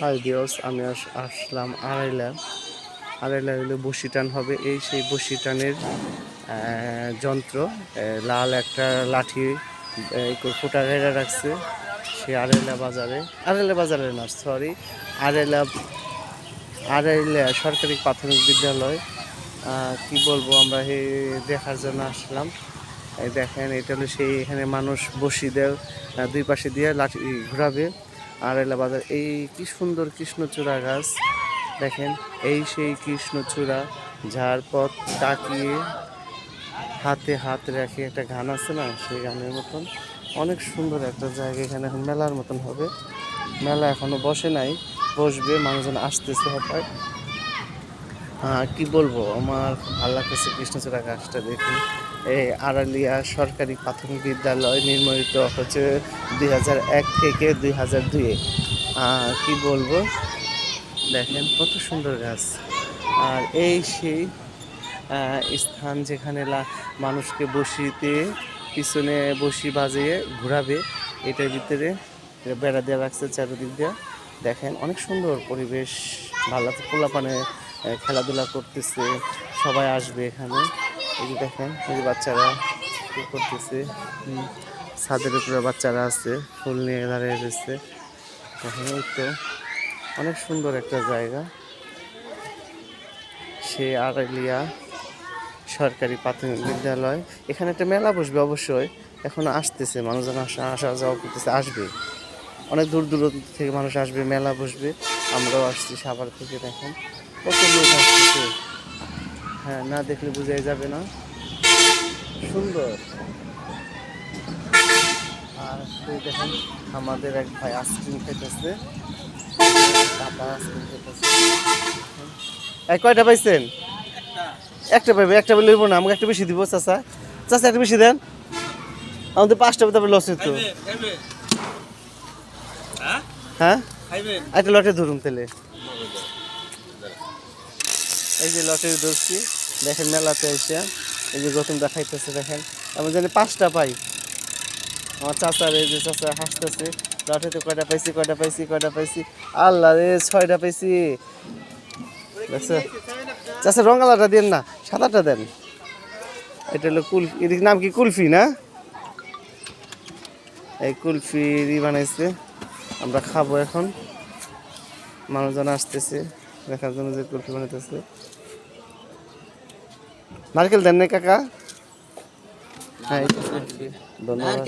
High দিওস আমি আস- আসলাম আড়াইলা। আড়াইলা হলে বসি টান হবে। এই সেই বসি টানের যন্ত্র লাল একটা লাঠি ফোটা গাইরা রাখছে সে আড়াইলা বাজারে। আড়াইলা বাজারে না সরি আড়াইলা আড়াইলা সরকারি প্রাথমিক বিদ্যালয়। কি বলব আমরা এই দেখার জন্য আসলাম। দেখেন, এটা হলো সেই এখানে মানুষ বসি দেয় দুই পাশে দিয়ে লাঠি ঘোরাবে। আড়াইলা বাজার। এই কি সুন্দর কৃষ্ণচূড়া গাছ। দেখেন, এই সেই কৃষ্ণচূড়া, যার পথ তাকিয়ে হাতে হাত রেখে একটা গান আছে না, সেই গানের মতন। অনেক সুন্দর একটা জায়গা এখানে, এখন মেলার মতন হবে। মেলা এখনও বসে নাই, বসবে, মানুষজন আসতেছে হঠাৎ। কি বলব, আমার ভালো লাগতেছে কৃষ্ণচূড়া গাছটা দেখে। এই আড়ালিয়া সরকারি প্রাথমিক বিদ্যালয় নির্মিত হচ্ছে দুই হাজার এক থেকে দুই হাজার দুয়ে কি বলব? দেখেন কত সুন্দর গাছ। আর এই সেই স্থান যেখানে মানুষকে বসিতে, পিছনে বসি বাজিয়ে ঘোরাবে, এটার ভিতরে বেড়া দেওয়া রাখছে চারিদিক দিয়ে। দেখেন অনেক সুন্দর পরিবেশ, ভালো খোলা পোলাপানে খেলাধুলা করতেছে, সবাই আসবে এখানে। এই যে দেখেন, এই যে বাচ্চারা কি করতেছে? ছাদের উপরে বাচ্চারা আছে, ফুল নিয়ে দাঁড়িয়ে রয়েছে। দেখেন এই তো, অনেক সুন্দর একটা জায়গা। সে আড়াইলিয়া সরকারি প্রাথমিক বিদ্যালয়। এখানে একটা মেলা বসবে অবশ্যই। এখন আসতেছে, মানুষজন আসা আসা যাওয়া করতেছে, আসবে। অনেক দূর দূরান্ত থেকে মানুষ আসবে, মেলা বসবে। আমরাও আসছি সাভার থেকে, দেখেন। কত লোক আসতেছে। হ্যাঁ না দেখলে বোঝাই যাবে না। সুন্দর। আর দেখেন আমাদের এক ভাই আইসক্রিম খেতেছে। দাদা আইসক্রিম খেতেছে। এই কয়টা পাইছেন? একটা পাইবে একটা বলে লইব না আমাকে একটা বেশি দিব চাচা। চাচা একটা বেশি দেন। আমাদের পাঁচটা তারপরে লস হতো হ্যাঁ? একটা লটে ধরুন তাহলে। এই যে লটে ধরছি দেখেন মেলাতে এসে, এই যে গৌতম দেখাইতেছে দেখেন। আমি জানি পাঁচটা পাই। আমার চাচার এই যে চাচা হাসতেছে, লটেতে কয়টা পাইছি কয়টা পাইছি কয়টা পাইছি? আল্লাহ রে, ছয়টা পাইছি। দেখছ? চাচা রঙালাটা দেন না, সাদাটা দেন। এটা হলো কুলফি এদিকে নাম কি কুলফি না? এই কুলফি বানাইছে। আমরা খাব এখন। মানুষজন আসতেছে। দেখার জন্য যে কুলফি বানাইতেছে। নারকেল দেন নাই কাকা। হ্যাঁ ধন্যবাদ